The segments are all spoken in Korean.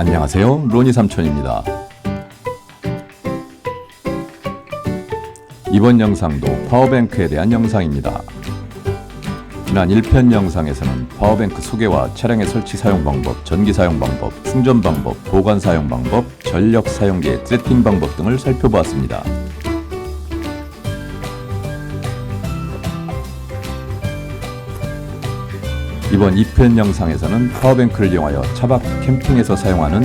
안녕하세요. 로니 삼촌입니다. 이번 영상도 파워뱅크에 대한 영상입니다. 지난 1편 영상에서는 파워뱅크 소개와 차량의 설치 사용 방법, 전기 사용 방법, 충전 방법, 보관 사용 방법, 전력 사용계 세팅 방법 등을 살펴보았습니다. 이번 2편 영상에서는 파워뱅크를 이용하여 차박 캠핑에서 사용하는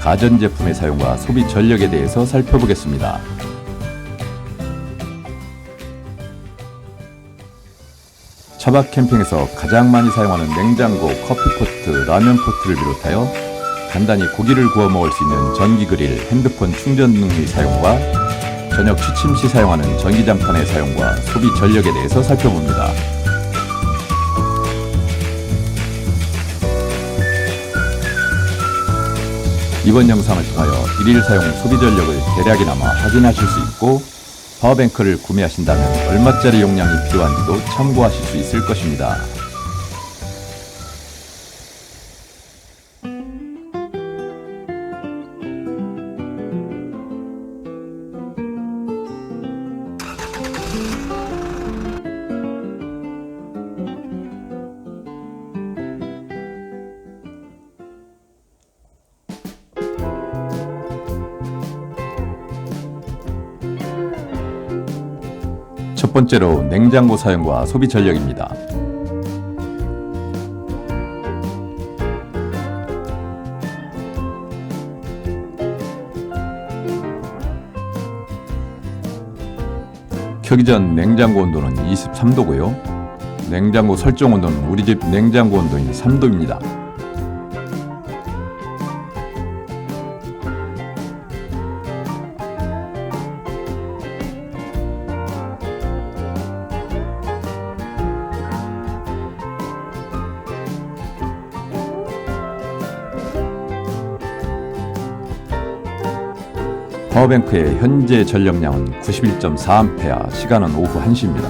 가전제품의 사용과 소비 전력에 대해서 살펴보겠습니다. 차박 캠핑에서 가장 많이 사용하는 냉장고, 커피 포트, 라면 포트를 비롯하여 간단히 고기를 구워 먹을 수 있는 전기 그릴, 핸드폰 충전 등의 사용과 저녁 취침 시 사용하는 전기장판의 사용과 소비 전력에 대해서 살펴봅니다. 이번 영상을 통하여 일일 사용 소비 전력을 대략이나마 확인하실 수 있고 파워뱅크를 구매하신다면 얼마짜리 용량이 필요한지도 참고하실 수 있을 것입니다. 번째로 냉장고 사용과 소비 전력입니다. 켜기 전 냉장고 온도는 23도고요. 냉장고 설정 온도는 우리 집 냉장고 온도인 3도입니다. 파워뱅크의 현재 전력량은 91.4A, 시간은 오후 1시입니다.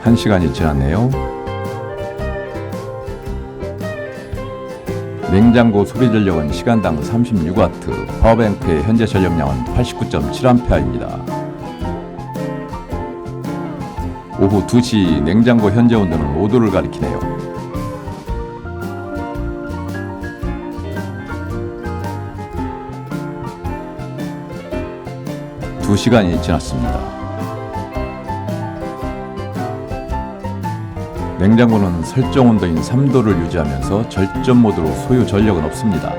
한 시간이 지났네요. 냉장고 소비 전력은 시간당 36W, 파워뱅크의 현재 전력량은 89.7A입니다. 오후 2시 냉장고 현재 온도는 5도를 가리키네요. 두 시간이 지났습니다. 냉장고는 설정 온도인 3도를 유지하면서 절전 모드로 소요 전력은 없습니다.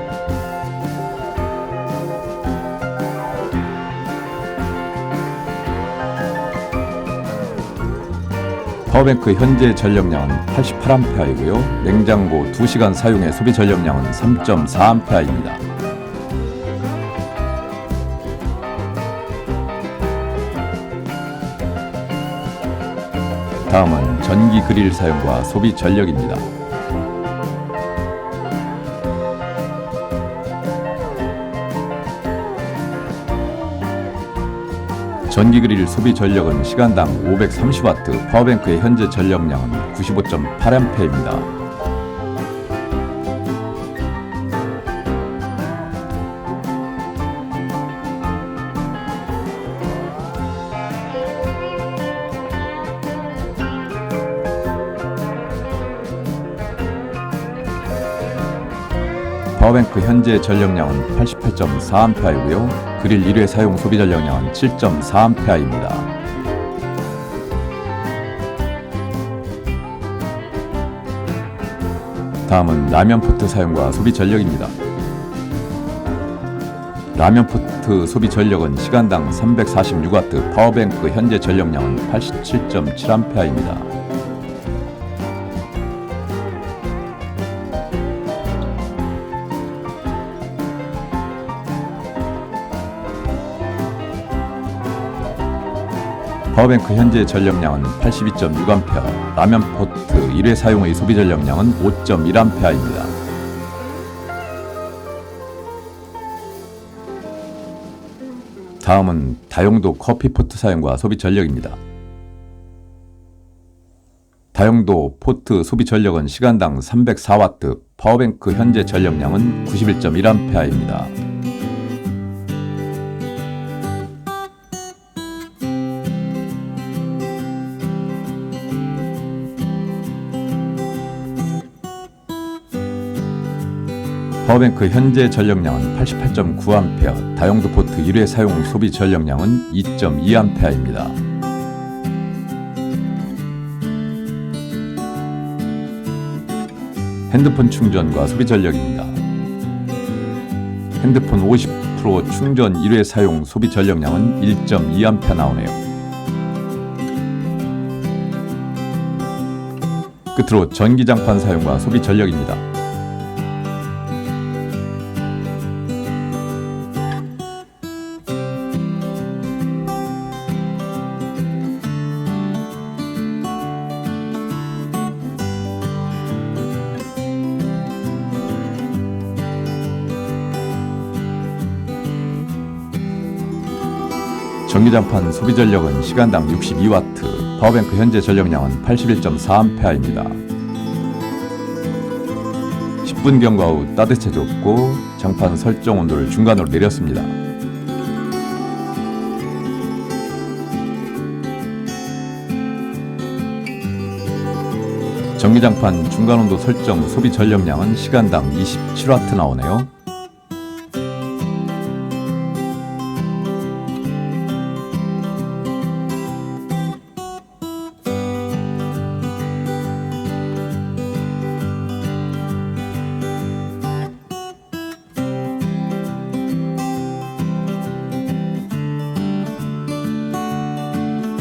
파워뱅크 현재 전력량은 88A이고요. 냉장고 2시간 사용의 소비 전력량은 3.4A입니다. 다음은 전기 그릴 사용과 소비 전력입니다. 전기 그릴 소비 전력은 시간당 530W, 파워뱅크의 현재 전력량은 95.8A입니다. 파워뱅크 현재 전력량은 88.4A이고요. 그릴 1회 사용 소비 전력량은 7.4A입니다. 다음은 라면 포트 사용과 소비 전력입니다. 라면 포트 소비 전력은 시간당 346W, 파워뱅크 현재 전력량은 87.7A입니다. 파워뱅크 현재 전력량은 82.6A, 라면 포트 1회 사용의 소비 전력량은 5.1A입니다. 다음은 다용도 커피 포트 사용과 소비 전력입니다. 다용도 포트 소비 전력은 시간당 304W, 파워뱅크 현재 전력량은 91.1A입니다. 파워뱅크 현재 전력량은 88.9A, 다용도 포트 1회 사용 소비 전력량은 2.2A입니다. 핸드폰 충전과 소비 전력입니다. 핸드폰 50% 충전 1회 사용 소비 전력량은 1.2A 나오네요. 끝으로 전기장판 사용과 소비 전력입니다. 전기장판 소비 전력은 시간당 62W, 파워뱅크 현재 전력량은 81.4A입니다. 10분 경과 후 따뜻해졌고 장판 설정 온도를 중간으로 내렸습니다. 전기장판 중간 온도 설정 소비 전력량은 시간당 27W 나오네요.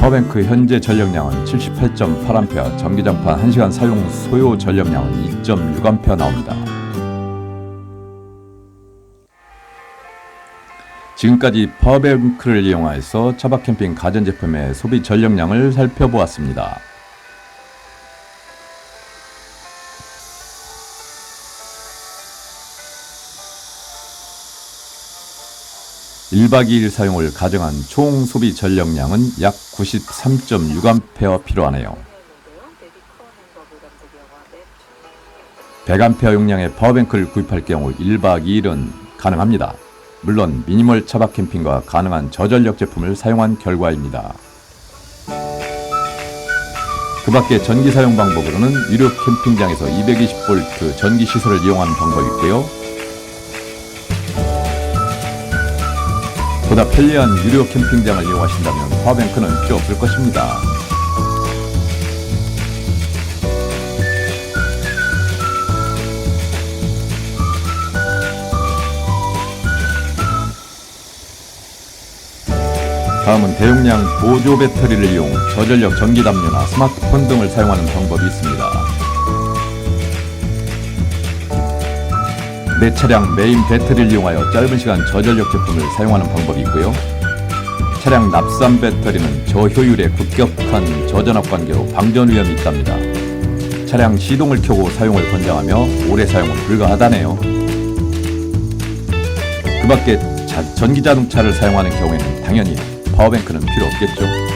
파워뱅크 현재 전력량은 78.8A, 전기장판 1시간 사용 소요 전력량은 2.6A 나옵니다. 지금까지 파워뱅크를 이용하여서 차박 캠핑 가전제품의 소비 전력량을 살펴보았습니다. 1박 2일 사용을 가정한 총 소비 전력량은 약 93.6A 필요하네요. 100A 용량의 파워뱅크를 구입할 경우 1박 2일은 가능합니다. 물론 미니멀 차박 캠핑과 가능한 저전력 제품을 사용한 결과입니다. 그 밖에 전기 사용 방법으로는 유료 캠핑장에서 220V 전기 시설을 이용하는 방법이 있고요. 보다 편리한 유료 캠핑장을 이용하신다면 파워뱅크는 필요 없을 것입니다. 다음은 대용량 보조 배터리를 이용 저전력 전기 담요나 스마트폰 등을 사용하는 방법이 있습니다. 내 차량 메인 배터리를 이용하여 짧은 시간 저전력 제품을 사용하는 방법이 있고요. 차량 납산 배터리는 저효율의 급격한 저전압 관계로 방전 위험이 있답니다. 차량 시동을 켜고 사용을 권장하며 오래 사용은 불가하다네요. 그 밖에 자- 전기 자동차를 사용하는 경우에는 당연히 파워뱅크는 필요 없겠죠.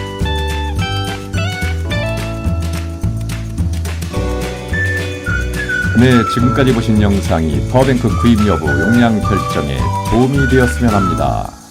네, 지금까지 보신 영상이 파워뱅크 구입 여부, 용량 결정에 도움이 되었으면 합니다.